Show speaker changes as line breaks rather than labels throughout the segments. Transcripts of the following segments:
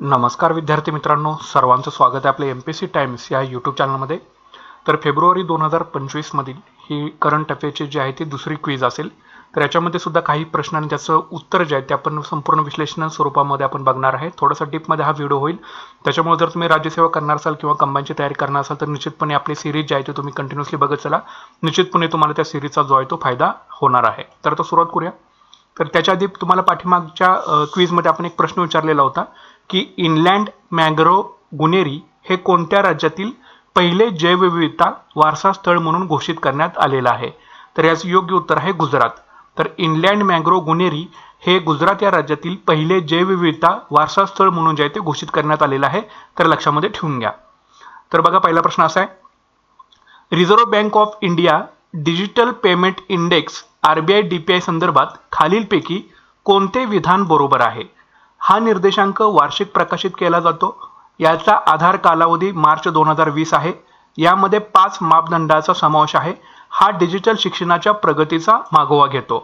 नमस्कार विद्यार्थी मित्रांनो सर्वांचं स्वागत आहे आपल्या एम पी सी टाइम्स या यूट्यूब चॅनलमध्ये तर फेब्रुवारी दोन हजार पंचवीसमधील ही करंट अफेअरची जी आहे ती दुसरी क्वीज असेल. तर याच्यामध्ये सुद्धा काही प्रश्न आणि त्याचं उत्तर जे आहे ते आपण संपूर्ण विश्लेषण स्वरूपामध्ये आपण बघणार आहे. थोडासा डीपमध्ये हा व्हिडिओ होईल. त्याच्यामुळे जर तुम्ही राज्यसेवा करणार असाल किंवा कंबाईनची तयारी करणार असाल तर निश्चितपणे आपली सिरीज जी आहे ती तुम्ही कंटिन्युअसली बघत चला. निश्चितपणे तुम्हाला त्या सिरीजचा जो आहे तो फायदा होणार आहे. तर आता सुरुवात करूया. तर त्याच्या आधी तुम्हाला पाठीमागच्या क्विजमध्ये आपण एक प्रश्न विचारलेला होता. की इनलँड मॅग्रो गुनेरी हे कोणत्या राज्यातील पहिले जैवविविधता वारसा स्थळ म्हणून घोषित करण्यात आलेलं आहे? तर याचं योग्य उत्तर आहे गुजरात. तर इनलँड मॅग्रो गुनेरी हे गुजरात या राज्यातील पहिले जैवविविधता वारसा स्थळ म्हणून जे आहे ते घोषित करण्यात आलेलं आहे तर लक्षामध्ये ठेवून घ्या. तर बघा पहिला प्रश्न असा आहे. Reserve Bank of India digital payment index R B I D P I संदर्भात खालीलपैकी कोणते विधान बरोबर आहे? हा निर्देशांक वार्षिक प्रकाशित केला जातो. याचा आधार कालावधी मार्च दोन हजार वीस आहे. यामध्ये पाच मापदंडाचा समावेश आहे. हा डिजिटल शिक्षणाच्या प्रगतीचा मागोवा घेतो.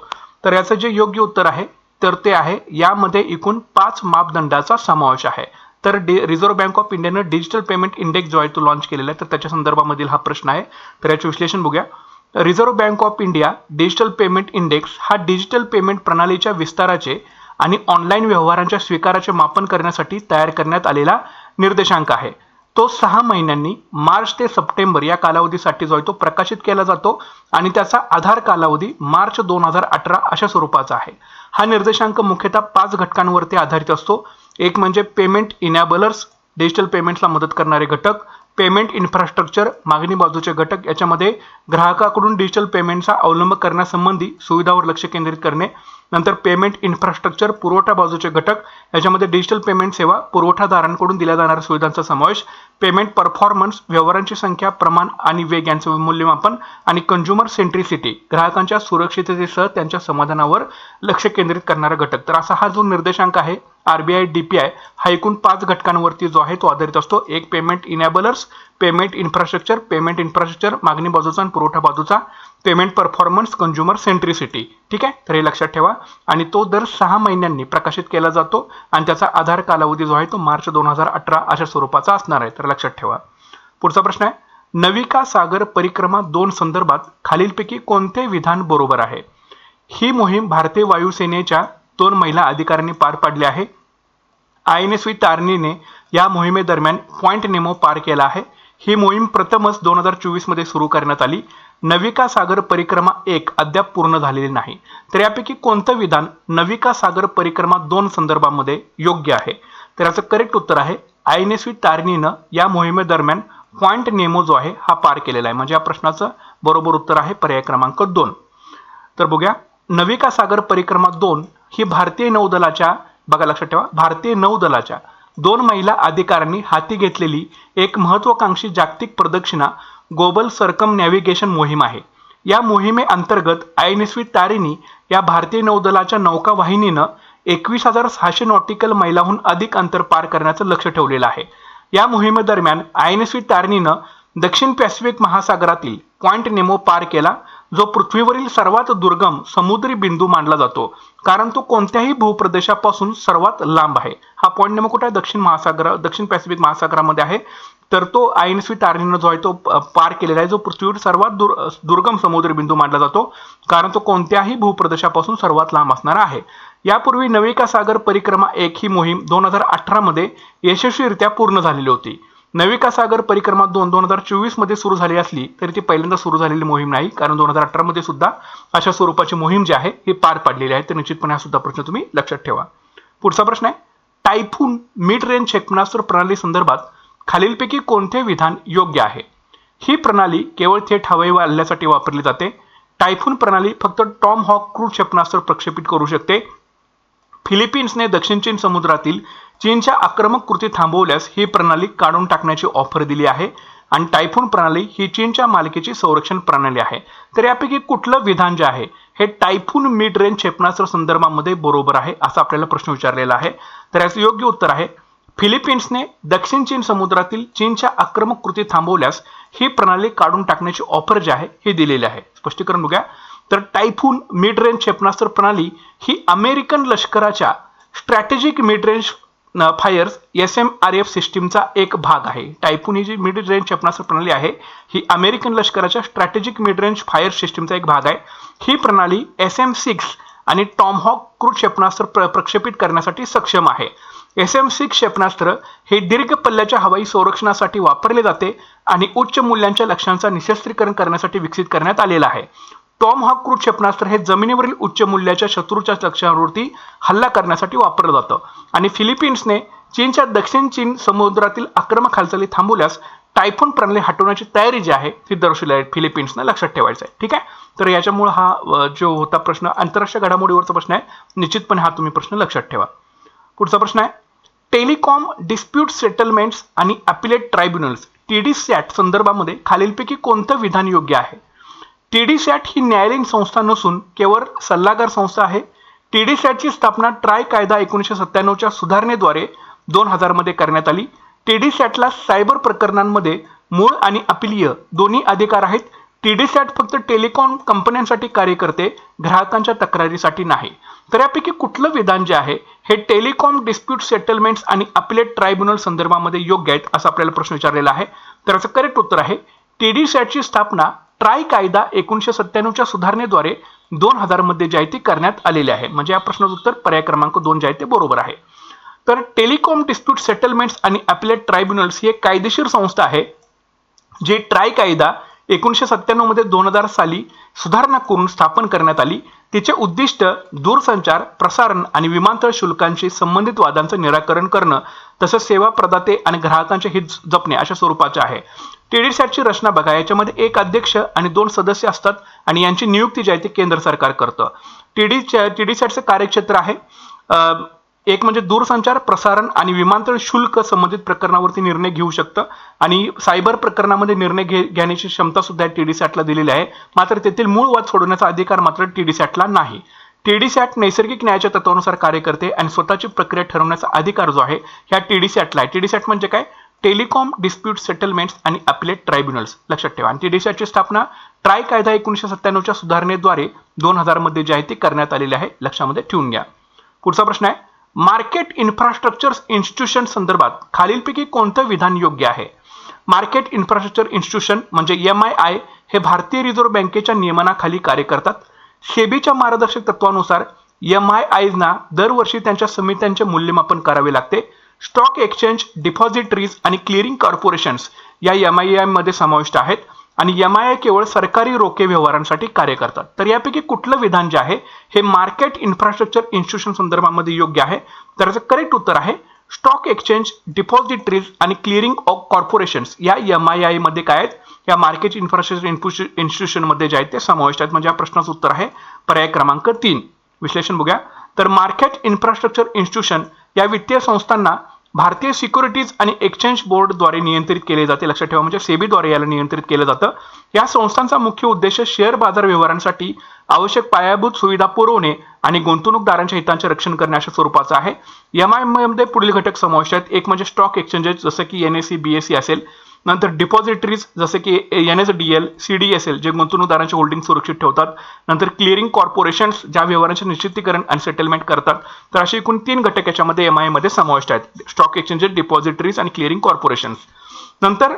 तर याचं जे योग्य उत्तर आहे तर ते आहे यामध्ये एकूण पाच मापदंडाचा समावेश आहे. तर डि रिझर्व्ह बँक ऑफ इंडियानं डिजिटल पेमेंट इंडेक्स जो आहे तो लॉन्च केलेला आहे. तर त्याच्या संदर्भामधील हा प्रश्न आहे. तर याचे विश्लेषण बघूया. Reserve Bank of India digital payment index हा डिजिटल पेमेंट प्रणालीच्या विस्ताराचे आणि ऑनलाईन व्यवहारांच्या स्वीकाराचे मापन करण्यासाठी तयार करण्यात आलेला निर्देशांक आहे. तो सहा महिन्यांनी मार्च ते सप्टेंबर या कालावधीसाठी जो आहे तो प्रकाशित केला जातो आणि त्याचा आधार कालावधी मार्च दोन हजार अठरा अशा स्वरूपाचा आहे. हा निर्देशांक मुख्यतः पाच घटकांवरती आधारित असतो. एक म्हणजे पेमेंट इनॅबलर्स डिजिटल पेमेंट्सला मदत करणारे घटक पेमेंट इन्फ्रास्ट्रक्चर मागणी बाजूचे घटक याच्यामध्ये ग्राहकाकडून डिजिटल पेमेंटचा अवलंब करण्यासंबंधी सुविधावर लक्ष केंद्रित करणे नंतर पेमेंट इन्फ्रास्ट्रक्चर पुरवठा बाजूचे घटक याच्यामध्ये डिजिटल पेमेंट सेवा पुरवठादारांकडून दिल्या जाणाऱ्या सुविधांचा समावेश पेमेंट परफॉर्मन्स व्यवहारांची संख्या प्रमाण आणि वेग यांचं मूल्यमापन आणि कंझ्युमर सेंट्रिसिटी ग्राहकांच्या सुरक्षिततेसह त्यांच्या समाधानावर लक्ष केंद्रित करणारा घटक. तर असा हा जो निर्देशांक आहे आरबीआय डीपीआय हा एकूण पाच घटकांवरती जो आहे तो आधारित असतो. एक payment enablers payment infrastructure payment infrastructure मागणी बाजूचा आणि पुरवठा बाजूचा पेमेंट परफॉर्मन्स कंझ्युमर सेंट्रिसिटी ठीक आहे? तर हे लक्षात ठेवा. आणि तो दर सहा महिन्यांनी प्रकाशित केला जातो आणि त्याचा आधार कालावधी जो आहे तो मार्च दोन हजार अठरा अशा स्वरूपाचा असणार आहे. तर लक्षात ठेवा. पुढचा प्रश्न आहे. नविका सागर परिक्रमा दोन संदर्भात खालीलपैकी कोणते विधान बरोबर आहे? ही मोहीम भारतीय वायुसेनेच्या दोन महिला अधिकाऱ्यांनी पार पाडली आहे. आय एन एस व्ही तारणीने या मोहिमेदरम्यान पॉईंट नेमो पार केला आहे. ही मोहीम प्रथमच दोन हजार चोवीसमध्ये सुरू करण्यात आली. नविका सागर परिक्रमा एक अद्याप पूर्ण झालेली नाही. तर यापैकी कोणतं विधान नविका सागर परिक्रमा दोन संदर्भामध्ये योग्य आहे? तर याचं करेक्ट उत्तर आहे आय एन एस व्ही तारणीनं या मोहिमेदरम्यान पॉईंट नेमो जो आहे हा पार केलेला आहे. म्हणजे या प्रश्नाचं बरोबर उत्तर आहे पर्याय क्रमांक दोन. तर बघूया नविका सागर परिक्रमा दोन ही भारतीय नौदलाच्या बघा लक्षात ठेवा. भारतीय नौदलाच्या दोन महिला अधिकाऱ्यांनी हाती घेतलेली एक महत्वाकांक्षी जागतिक प्रदक्षिणा ग्लोबल सर्कम नॅव्हिगेशन मोहीम आहे. या मोहिमेअंतर्गत I N S V Tarini या भारतीय नौदलाच्या नौका वाहिनीनं एकवीस हजार सहाशे नॉटिकल मैलाहून अधिक अंतर पार करण्याचं लक्ष ठेवलेलं आहे. या मोहिमेदरम्यान आय एन एस व्ही तारिणीनं दक्षिण पॅसिफिक महासागरातील पॉइंट नेमो पार केला. जो पृथ्वीवरील सर्वात दुर्गम समुद्री बिंदू मानला जातो. कारण तो कोणत्याही भूप्रदेशापासून सर्वात लांब आहे. हा पॉइंट नेमो कुठे आहे? दक्षिण महासागर दक्षिण पॅसिफिक महासागरामध्ये आहे. तर तो आय एन सी तारणीनं जो आहे तो पार केलेला आहे. जो पृथ्वीवर सर्वात दुर दुर्गम समुद्री बिंदू मानला जातो. कारण तो कोणत्याही भूप्रदेशापासून सर्वात लांब असणार आहे. यापूर्वी नविका सागर परिक्रमा एक ही मोहीम दोन हजार अठरामध्ये यशस्वीरित्या पूर्ण झालेली होती. नविका सागर परिक्रमा दोन दोन हजार चोवीसमध्ये सुरू झाली असली तरी ती पहिल्यांदा सुरू झालेली मोहीम नाही कारण दोन हजार अठरा मध्ये सुद्धा अशा स्वरूपाची मोहीम जी आहे ही पार पाडलेली आहे. तर निश्चितपणे हा सुद्धा प्रश्न तुम्ही लक्षात ठेवा. पुढचा प्रश्न आहे टायफून मिड रेंज क्षेपणास्त्र प्रणाली संदर्भात खालीलपैकी कोणते विधान योग्य आहे? ही प्रणाली केवळ थेट हवाई हल्ल्यासाठी वापरली जाते. टायफून प्रणाली फक्त टॉम हॉक क्रूड क्षेपणास्त्र प्रक्षेपित करू शकते. फिलिपिन्सने दक्षिण चीन समुद्रातील चीनच्या आक्रमक कृती थांबवल्यास ही प्रणाली काढून टाकण्याची ऑफर दिली आहे आणि टायफून प्रणाली ही चीनच्या मालकीची संरक्षण प्रणाली आहे. तर यापैकी कुठलं विधान जे आहे हे टायफून मिड रेंज क्षेपणास्त्र संदर्भामध्ये बरोबर आहे असा आपल्याला प्रश्न विचारलेला आहे. तर याचं योग्य उत्तर आहे फिलिपिन्सने दक्षिण चीन समुद्रातील चीनच्या आक्रमक कृती थांबवल्यास ही प्रणाली काढून टाकण्याची ऑफर जी आहे ही दिलेली आहे. स्पष्टीकरण बघूया. तर टायफून मिड रेंज क्षेपणास्त्र प्रणाली ही अमेरिकन लष्कराच्या strategic mid range fires S M R F सिस्टीमचा एक भाग आहे. टायफून ही जी मिड रेंज क्षेपणास्त्र प्रणाली आहे ही अमेरिकन लष्कराच्या स्ट्रॅटेजिक मिड रेंज फायर सिस्टीमचा एक भाग आहे. ही प्रणाली एस एम सिक्स आणि टॉमहॉक क्रूज क्षेपणास्त्र प्र प्रक्षेपित करण्यासाठी सक्षम आहे. एस एम सिक्स क्षेपणास्त्र हे दीर्घ पल्ल्याच्या हवाई संरक्षणासाठी वापरले जाते आणि उच्च मूल्यांच्या लक्ष्यांचा निशस्त्रीकरण करण्यासाठी विकसित करण्यात आलेला आहे. टॉम हॉक क्रूज क्षेपणास्त्र हे जमिनीवरील उच्च मूल्याच्या शत्रूच्या लक्ष्यांवरती हल्ला करण्यासाठी वापरलं जातं. आणि फिलिपिन्सने चीनच्या दक्षिण चीन समुद्रातील आक्रमक हालचाली थांबवल्यास टायफोन प्रणाली हटवण्याची तयारी जी आहे ती दर्शवली आहे फिलिपिन्सनं लक्षात ठेवायचं आहे. ठीक आहे? तर याच्यामुळे हा जो होता प्रश्न आंतरराष्ट्रीय घडामोडीवरचा प्रश्न आहे निश्चितपणे हा तुम्ही प्रश्न लक्षात ठेवा. पुढचा प्रश्न आहे टेलिकॉम डिस्प्यूट सेटलमेंट्स आणि appellate tribunals T D SAT संदर्भामध्ये खालीलपैकी कोणतं विधान योग्य आहे? टी डी सॅट ही न्यायालयीन संस्था नसून केवळ सल्लागार संस्था आहे. टी डी सॅटची स्थापना ट्राय कायदा एकोणीसशे सत्त्याण्णवच्या सुधारणेद्वारे दोन हजारमध्ये करण्यात आली. टी डी सॅटला सायबर प्रकरणांमध्ये मूळ आणि अपिलीय दोन्ही अधिकार आहेत. टी डी सॅट फक्त टेलिकॉम कंपन्यांसाठी कार्य करते ग्राहकांच्या तक्रारीसाठी नाही. तर यापैकी कुठलं विधान जे आहे हे टेलिकॉम डिस्प्यूट सेटलमेंट्स आणि अपिलेट ट्रायब्युनल संदर्भामध्ये योग्य आहेत असा आपल्याला प्रश्न विचारलेला आहे. तर याचं करेक्ट उत्तर आहे. टी डी सॅटची स्थापना ट्राय कायदा एकोणीसशे सत्त्याण्णवच्या सुधारणेद्वारे दोन हजारमध्ये जी आहे करण्यात आलेले आहे. म्हणजे या प्रश्नाचं उत्तर पर्याय क्रमांक दोन जे आहे ते बरोबर आहे. तर टेलिकॉम डिस्प्यूट सेटलमेंट्स आणि अपिलेट ट्रायब्युनल्स ही एक कायदेशीर संस्था आहे जे ट्राय कायदा एकोणीसशे सत्त्याण्णवमध्ये दोन हजार साली सुधारणा करून स्थापन करण्यात आली. तिचे उद्दिष्ट दूरसंचार प्रसारण आणि विमानतळ शुल्कांशी संबंधित वादांचं निराकरण करणं तसंच सेवा प्रदाते आणि ग्राहकांचे हित जपणे अशा स्वरूपाचे आहे. टीडीसॅटची रचना बघा याच्यामध्ये एक अध्यक्ष आणि दोन सदस्य असतात आणि यांची नियुक्ती जी आहे ती केंद्र सरकार करतं. टीडी टीडीसॅटचं कार्यक्षेत्र आहे. एक म्हणजे दूरसंचार प्रसारण आणि विमानतळ शुल्क संबंधित प्रकरणावरती निर्णय घेऊ शकतं. आणि सायबर प्रकरणामध्ये निर्णय घे घेण्याची क्षमता सुद्धा टीडीसॅटला दिलेली आहे. मात्र तेथील मूळ वाद सोडवण्याचा अधिकार मात्र टीडीसॅटला नाही. टीडीसॅट नैसर्गिक न्यायाच्या तत्वानुसार कार्य करते आणि स्वतःची प्रक्रिया ठरवण्याचा अधिकार जो आहे ह्या टीडीसॅटला आहे. टीडीसॅट म्हणजे काय? टेलिकॉम डिस्प्यूट सेटलमेंट्स आणि अपिलेट ट्रायब्युनल्स. लक्षात ठेवा. आणि देशाची स्थापना ट्राय कायदा एकोणीसशे सत्त्याण्णवच्या सुधारणेद्वारे दोन हजारमध्ये जे आहे ते करण्यात आलेले आहे. लक्षामध्ये ठेवून घ्या. पुढचा प्रश्न आहे. मार्केट इन्फ्रास्ट्रक्चर इन्स्टिट्यूशन संदर्भात खालीलपैकी कोणतं विधान योग्य आहे? मार्केट इन्फ्रास्ट्रक्चर इन्स्टिट्यूशन म्हणजे एम आय आय हे भारतीय रिझर्व्ह बँकेच्या नियमनाखाली कार्य करतात. सेबीच्या मार्गदर्शक तत्वानुसार एम आय आयजना दरवर्षी त्यांच्या समित्यांचे मूल्यमापन करावे लागते. स्टॉक एक्सचेंज डिपॉझिटरीज आणि क्लिअरिंग कॉर्पोरेशन्स या एम आयमध्ये समाविष्ट आहेत आणि एम आय केवळ सरकारी रोखे व्यवहारांसाठी कार्य करतात. तर यापैकी कुठलं विधान जे आहे हे मार्केट इन्फ्रास्ट्रक्चर इन्स्टिट्यूशन संदर्भामध्ये योग्य आहे? तर याचं करेक्ट उत्तर आहे स्टॉक एक्सचेंज डिपॉझिटरीज आणि क्लिअरिंग ऑफ कॉर्पोरेशन्स या एम आय आयमध्ये काय आहेत? या मार्केट इन्फ्रास्ट्रक्चर इन्स्टिट्यूशनमध्ये जे आहेत ते समाविष्ट आहेत. म्हणजे या प्रश्नाचं उत्तर आहे पर्याय क्रमांक तीन. विश्लेषण बघूया. तर मार्केट इन्फ्रास्ट्रक्चर इन्स्टिट्यूशन या वित्तीय संस्थांना भारतीय सिक्युरिटीज आणि एक्सचेंज बोर्डद्वारे नियंत्रित केले जाते. लक्षात ठेवा म्हणजे सेबीद्वारे याला नियंत्रित केलं जातं. या संस्थांचा मुख्य उद्देश शेअर बाजार व्यवहारांसाठी आवश्यक पायाभूत सुविधा पुरवणे आणि गुंतवणूकदारांच्या हितांचे रक्षण करणे अशा स्वरूपाचं आहे. एम आयमध्ये पुढील घटक समाविष्ट आहेत. एक म्हणजे स्टॉक एक्सचेंजेस जसं की N S C B S C असेल. नंतर डिपॉझिटरीज जसे की N S D L C D S L जे गुंतवणूकदारांचे होल्डिंग सुरक्षित ठेवतात. नंतर क्लिअरिंग कॉर्पोरेशन्स ज्या व्यवहारांचे निश्चितीकरण आणि सेटलमेंट करतात. तर असे एकूण तीन घटक याच्यामध्ये एम आयमध्ये समाविष्ट आहेत. स्टॉक एक्सचेंजेस डिपॉझिटरीज आणि क्लिअरिंग कॉर्पोरेशन्स नंतर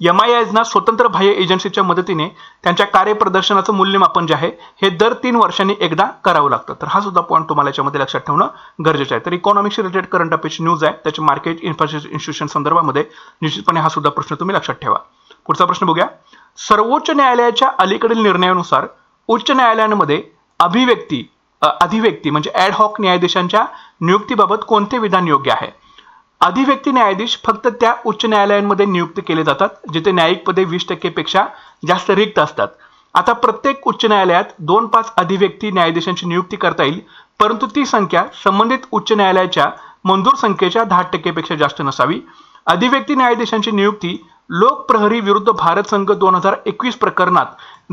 एम आय आयजना स्वतंत्र बाह्य एजन्सीच्या मदतीने त्यांच्या कार्यप्रदर्शनाचं मूल्यमापन जे आहे हे दर तीन वर्षांनी एकदा करावं लागतं. तर हा सुद्धा पॉईंट तुम्हाला याच्यामध्ये लक्षात ठेवणं गरजेचं आहे. तर economics related current affairs news आहे. त्याचे मार्केट इन्फ्रास्ट्रक्चर इन्स्टिट्यूशन संदर्भामध्ये निश्चितपणे हा सुद्धा प्रश्न तुम्ही लक्षात ठेवा. पुढचा प्रश्न बघूया. सर्वोच्च न्यायालयाच्या अलीकडील निर्णयानुसार उच्च न्यायालयांमध्ये अभिव्यक्ती अधिव्यक्ती म्हणजे ॲड हॉक न्यायाधीशांच्या नियुक्तीबाबत कोणते विधान योग्य आहे? अधिव्यक्ती न्यायाधीश फक्त त्या उच्च न्यायालयांमध्ये नियुक्त केले जातात जिथे न्यायिक पदे वीस टक्केपेक्षा जास्त रिक्त असतात. आता प्रत्येक उच्च न्यायालयात दोन पाच अधिव्यक्ती न्यायाधीशांची नियुक्ती करता येईल परंतु ती संख्या संबंधित उच्च न्यायालयाच्या मंजूर संख्येच्या दहा टक्केपेक्षा जास्त नसावी. अधिव्यक्ती न्यायाधीशांची नियुक्ती लोकप्रहरी विरुद्ध भारत संघ दोन हजार एकवीस प्रकरणात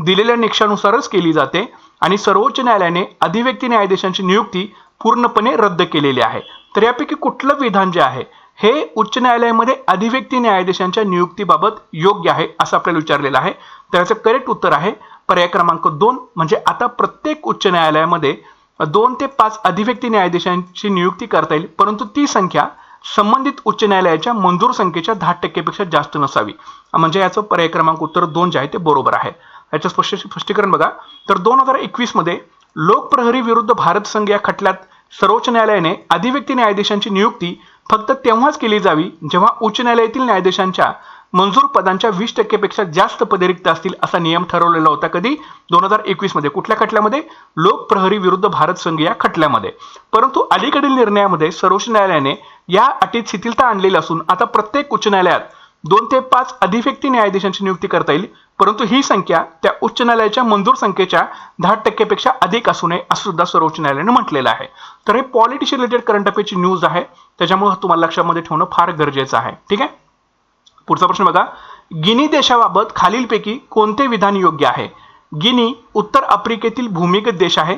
दिलेल्या निकषानुसारच केली जाते आणि सर्वोच्च न्यायालयाने अधिव्यक्ती न्यायाधीशांची नियुक्ती पूर्णपणे रद्द केलेली आहे. तर यापैकी कुठलं विधान जे आहे हे उच्च न्यायालयामध्ये अधिव्यक्ती न्यायाधीशांच्या नियुक्तीबाबत योग्य आहे असं आपल्याला विचारलेलं आहे. तर याचं करेक्ट उत्तर आहे पर्याय क्रमांक दोन म्हणजे आता प्रत्येक उच्च न्यायालयामध्ये दोन ते पाच अधिव्यक्ती न्यायाधीशांची नियुक्ती करता येईल परंतु ती संख्या संबंधित उच्च न्यायालयाच्या मंजूर संख्येच्या दहा टक्केपेक्षा जास्त नसावी. म्हणजे याचं पर्याय क्रमांक उत्तर दोन जे आहे ते बरोबर आहे. याचं स्पष्ट स्पष्टीकरण बघा. तर दोन हजार एकवीसमध्ये लोकप्रहरी विरुद्ध भारत संघ या खटल्यात सर्वोच्च न्यायालयाने अधिव्यक्ती न्यायाधीशांची नियुक्ती फक्त तेव्हाच केली जावी जेव्हा उच्च न्यायालयातील न्यायाधीशांच्या मंजूर पदांच्या वीस टक्केपेक्षा जास्त पदे रिक्त असतील असा नियम ठरवलेला होता कधी? दोन हजार एकवीसमध्ये. कुठल्या खटल्यामध्ये? लोकप्रहरी विरुद्ध भारत संघ या खटल्यामध्ये. परंतु अलीकडील निर्णयामध्ये सर्वोच्च न्यायालयाने या अटीत शिथिलता आणलेली असून आता प्रत्येक उच्च न्यायालयात दोन ते पाच अधिव्यक्ती न्यायाधीशांची नियुक्ती करता येईल. परंतु ही संख्या त्या उच्च न्यायालयाच्या मंजूर संख्येच्या दहा टक्केपेक्षा अधिक असू नये असं सुद्धा सर्वोच्च न्यायालयाने म्हटलेलं आहे. तर हे पॉलिटिशी रिलेटेड करंट अफेअरची न्यूज आहे. त्याच्यामुळे तुम्हाला लक्षामध्ये ठेवणं फार गरजेचं आहे. ठीक आहे? पुढचा प्रश्न बघा. गिनी देशाबाबत खालीलपैकी कोणते विधान योग्य आहे? गिनी उत्तर आफ्रिकेतील भूमिगत देश आहे.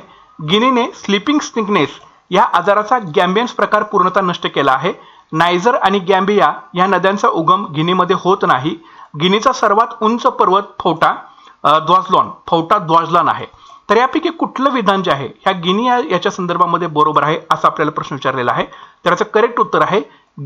गिनीने स्लिपिंग स्टिकनेस या आजाराचा गॅम्बियन्स प्रकार पूर्णतः नष्ट केला आहे. नायझर आणि गॅम्बिया या नद्यांचा उगम गिनीमध्ये होत नाही. गिनीचा सर्वात उंच पर्वत फौटा द्वाजलॉन फौटा द्वाजलॉन आहे. तर यापैकी कुठलं विधान जे आहे ह्या गिनी याच्या संदर्भामध्ये बरोबर आहे असा आपल्याला प्रश्न विचारलेला आहे. तर याचं करेक्ट उत्तर आहे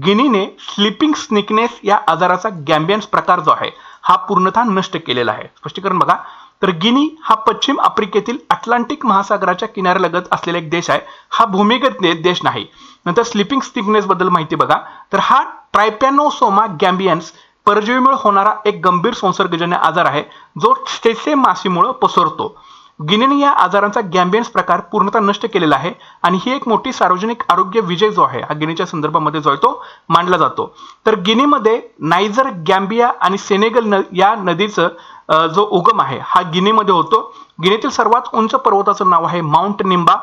गिनीने स्लिपिंग स्निकनेस या आजाराचा गॅम्बियन्स प्रकार जो आहे हा पूर्णतः नष्ट केलेला आहे. स्पष्टीकरण बघा. तर गिनी हा पश्चिम आफ्रिकेतील अटलांटिक महासागराच्या किनाऱ्यालगत असलेला एक देश आहे. हा भूमिगत देश नाही. नंतर स्लिपिंग स्टिकनेस बद्दल माहिती बघा. तर हा ट्रायपॅनोसोमा गॅम्बियन्स परजीवीमुळे होणारा एक गंभीर संसर्गजन्य आजार आहे जो स्टेसे मासीमुळे पसरतो. गिनेने या आजारांचा गॅम्बियन्स प्रकार पूर्णतः नष्ट केलेला आहे आणि ही एक मोठी सार्वजनिक आरोग्य विजय जो आहे हा गिनीच्या संदर्भामध्ये जो आहे तो मांडला जातो. तर गिनीमध्ये नायजर गॅम्बिया आणि सेनेगल न या नदीचं जो उगम आहे हा गिनीमध्ये होतो. गिनीतील सर्वात उंच पर्वताचं नाव आहे माउंट निंबा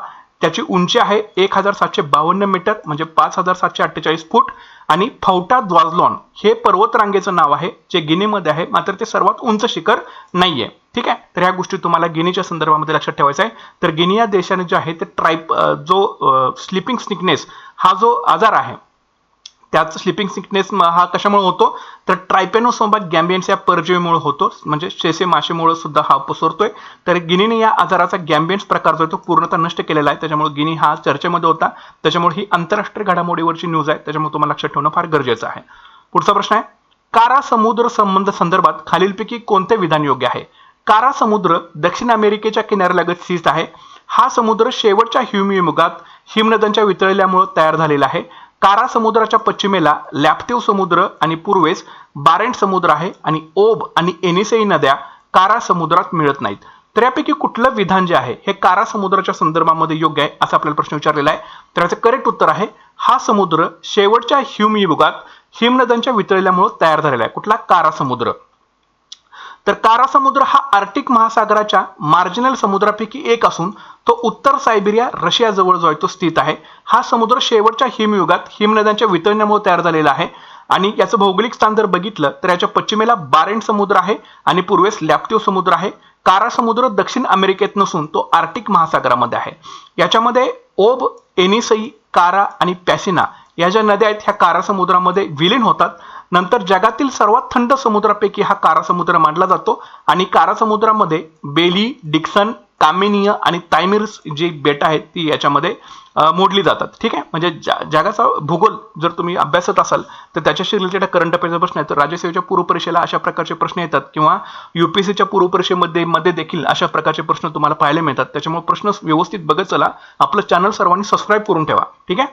त्याची उंची आहे एक हजार सातशे बावन्न मीटर म्हणजे पाच हजार सातशे अठ्ठेचाळीस फूट. आणि फौटा द्वाजलॉन हे पर्वतरांगेचं नाव आहे जे गिनीमध्ये आहे. मात्र ते सर्वात उंच शिखर नाहीये. ठीक आहे? तर ह्या गोष्टी तुम्हाला गिनीच्या संदर्भामध्ये लक्षात ठेवायचं आहे. तर गिनी या देशाने जे आहे ते ट्राईप जो स्लिपिंग स्निकनेस हा जो आजार आहे त्याच स्लिपिंग सिकनेस हा कशामुळे होतो? तर ट्रायपेनोसोबत गॅम्बियन्स या परजीवीमुळे होतो. म्हणजे शेसे माशेमुळे सुद्धा हा पसरतोय. तर गिनीने या आजाराचा गॅम्बियन्स प्रकार जो आहे तो पूर्णतः नष्ट केलेला आहे. त्याच्यामुळे गिनी हा चर्चेमध्ये होता. त्याच्यामुळे ही आंतरराष्ट्रीय घडामोडीवरची न्यूज आहे. त्याच्यामुळे तुम्हाला लक्षात ठेवणं फार गरजेचं आहे. पुढचा प्रश्न आहे. कारा समुद्र संबंध संदर्भात खालीलपैकी कोणते विधान योग्य आहे? कारा समुद्र दक्षिण अमेरिकेच्या किनाऱ्यालगत स्थित आहे. हा समुद्र शेवटच्या हिमयुगात हिमनद्यांच्या वितळल्यामुळे तयार झालेला आहे. कारा समुद्राच्या पश्चिमेला लॅप्टिव समुद्र आणि पूर्वेस बारेंट समुद्र आहे आणि ओब आणि एनिसेई नद्या कारा समुद्रात मिळत नाहीत. तर यापैकी कुठलं विधान जे आहे हे कारा समुद्राच्या संदर्भामध्ये योग्य आहे असा आपल्याला प्रश्न विचारलेला आहे. तर याचं करेक्ट उत्तर आहे हा समुद्र शेवटच्या हिमयुगात हिमनद्यांच्या वितळल्यामुळे तयार झालेला आहे. कुठला? कारा समुद्र. तर कारा समुद्र हा आर्टिक महासागराच्या मार्जिनल समुद्रापैकी एक असून तो उत्तर सायबेरिया रशियाजवळ जो आहे तो स्थित आहे. हा समुद्र शेवटच्या हिमयुगात हिमनद्यांच्या वितळण्यामुळे तयार झालेला आहे. आणि याचं भौगोलिक स्थान जर बघितलं तर याच्या पश्चिमेला बारेंट समुद्र आहे आणि पूर्वेस लॅप्टिव समुद्र आहे. कारा समुद्र दक्षिण अमेरिकेत नसून तो आर्टिक महासागरामध्ये आहे. याच्यामध्ये ओब एनिसई कारा आणि पॅसिना या ज्या नद्या आहेत ह्या कारा समुद्रामध्ये विलीन होतात. नंतर जगातील सर्वात थंड समुद्रापैकी हा कारा समुद्र मानला जातो. आणि कारा समुद्रामध्ये बेली डिक्सन कामिनिय आणि तायमिर्स जी बेट आहेत ती याच्यामध्ये मोडली जातात. ठीक आहे? म्हणजे जा- जगाचा भूगोल जर तुम्ही अभ्यासत असाल तर त्याच्याशी रिलेटेड करंट अफेअरचा प्रश्न आहे. तर राज्यसेवेच्या पूर्वपरीक्षेला अशा प्रकारचे प्रश्न येतात किंवा युपीएससीच्या पूर्वपरीक्षेमध्ये मध्ये देखील अशा प्रकारचे प्रश्न तुम्हाला पाहायला मिळतात. त्याच्यामुळे प्रश्न व्यवस्थित बघत चला. आपलं चॅनल सर्वांनी सबस्क्राईब करून ठेवा. ठीक आहे?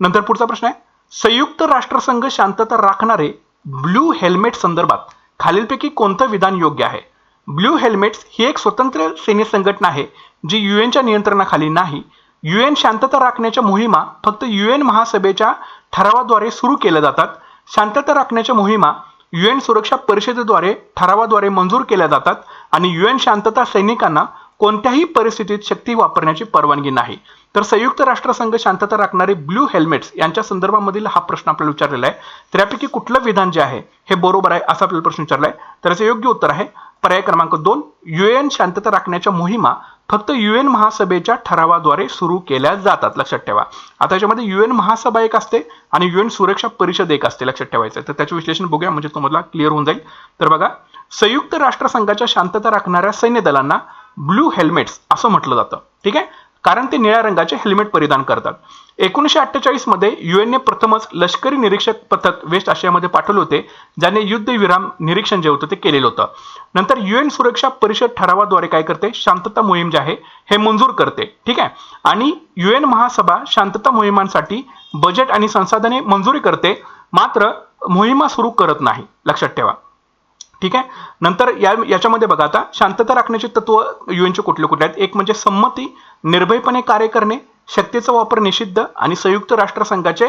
नंतर पुढचा प्रश्न आहे. संयुक्त राष्ट्रसंघ शांतता राखणारे ब्लू हेल्मेट संदर्भात खालीलपैकी कोणतं विधान योग्य आहे? ब्लू हेल्मेट्स ही एक स्वतंत्र सैन्य संघटना आहे जी युएनच्या नियंत्रणाखाली नाही. युएन शांतता राखण्याच्या मोहिमा फक्त युएन महासभेच्या ठरावाद्वारे सुरू केल्या जातात. शांतता राखण्याच्या मोहिमा युएन सुरक्षा परिषदेद्वारे ठरावाद्वारे मंजूर केल्या जातात आणि युएन शांतता सैनिकांना कोणत्याही परिस्थितीत शक्ती वापरण्याची परवानगी नाही. तर संयुक्त राष्ट्रसंघ शांतता राखणारे ब्लू हेल्मेट्स यांच्या संदर्भामधील हा प्रश्न आपल्याला विचारलेला आहे. त्यापैकी कुठलं विधान जे आहे हे बरोबर आहे असा आपल्याला प्रश्न विचारला आहे. तर याचं योग्य उत्तर आहे पर्याय क्रमांक दोन युएन शांतता राखण्याच्या मोहिमा फक्त युएन महासभेच्या ठरावाद्वारे सुरू केल्या जातात. लक्षात ठेवा. आता याच्यामध्ये युएन महासभा एक असते आणि युएन सुरक्षा परिषद एक असते. लक्षात ठेवायचं तर त्याचे विश्लेषण बघूया. म्हणजे तुम्हाला क्लिअर होऊन जाईल. तर बघा संयुक्त राष्ट्रसंघाच्या शांतता राखणाऱ्या सैन्य दलांना ब्लू हेल्मेट्स असं म्हटलं जातं. ठीक आहे? कारण ते निळ्या रंगाचे हेल्मेट परिधान करतात. एकोणीसशे अठ्ठेचाळीसमध्ये युएनने प्रथमच लष्करी निरीक्षक पथक वेस्ट आशियामध्ये पाठवले होते ज्याने युद्धविराम निरीक्षण जे होतं ते केलेलं होतं. नंतर युएन सुरक्षा परिषद ठरावाद्वारे काय करते? शांतता मोहीम जे आहे हे मंजूर करते. ठीक आहे? आणि युएन महासभा शांतता मोहिमांसाठी बजेट आणि संसाधने मंजुरी करते मात्र मोहिमा सुरू करत नाही. लक्षात ठेवा. ठीक आहे? नंतर या याच्यामध्ये बघा आता शांतता राखण्याचे तत्व युएनचे कुठले कुठले आहेत? एक म्हणजे संमती निर्भयपणे कार्य करणे शक्तीचा वापर निषिद्ध आणि संयुक्त राष्ट्रसंघाचे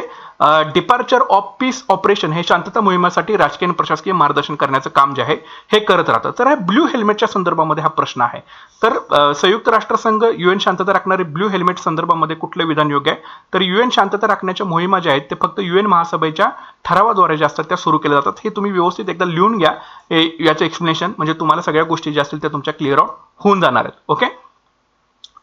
डिपार्चर ऑफ पीस ऑपरेशन हे शांतता मोहिमेसाठी राजकीय आणि प्रशासकीय मार्गदर्शन करण्याचं काम जे आहे हे करत राहतं तर हे ब्ल्यू हेल्मेटच्या संदर्भामध्ये हा प्रश्न आहे. तर संयुक्त राष्ट्रसंघ युएन शांतता राखणारे ब्ल्यू हेल्मेट संदर्भामध्ये कुठलं विधान योग्य आहे? तर युएन शांतता राखण्याच्या मोहिमा ज्या आहेत ते फक्त युएन महासभेच्या ठरावाद्वारे ज्या असतात त्या सुरू केल्या जातात. हे तुम्ही व्यवस्थित एकदा लिहून घ्या. याचं एक्सप्लेनेशन म्हणजे तुम्हाला सगळ्या गोष्टी ज्या असतील त्या तुमच्या क्लिअर आउट होऊन जाणार आहेत. ओके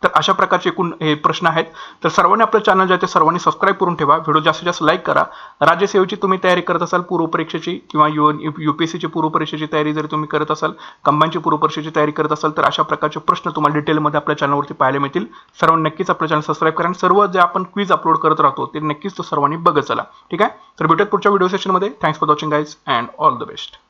तर अशा प्रकारचे एकूण हे प्रश्न आहेत. तर सर्वांनी आपलं चॅनल जे आहे ते सर्वांनी सबस्क्राईब करून ठेवा. व्हिडिओ जास्तीत जास्त लाईक करा. राज्यसेवेची तुम्ही तयारी करत असाल पूर्वपरीक्षेची किंवा यू युपीएससीची पूर्वपरीक्षेची तयारी जरी तुम्ही करत असाल कंबाईनची पूर्वपरीक्षेची तयारी करत असाल तर अशा प्रकारचे प्रश्न तुम्हाला डिटेलमध्ये आपल्या चॅनलवरती पाहायला मिळतील. सर्वांनी नक्कीच आपलं चॅनल सबस्क्राईब करा आणि सर्व जे आपण क्विज अपलोड करत राहतो ते नक्कीच तो सर्वांनी बघत चला. ठीक आहे? तर भेटत पुढच्या व्हिडिओ सेशनमध्ये thanks for watching guys and all the best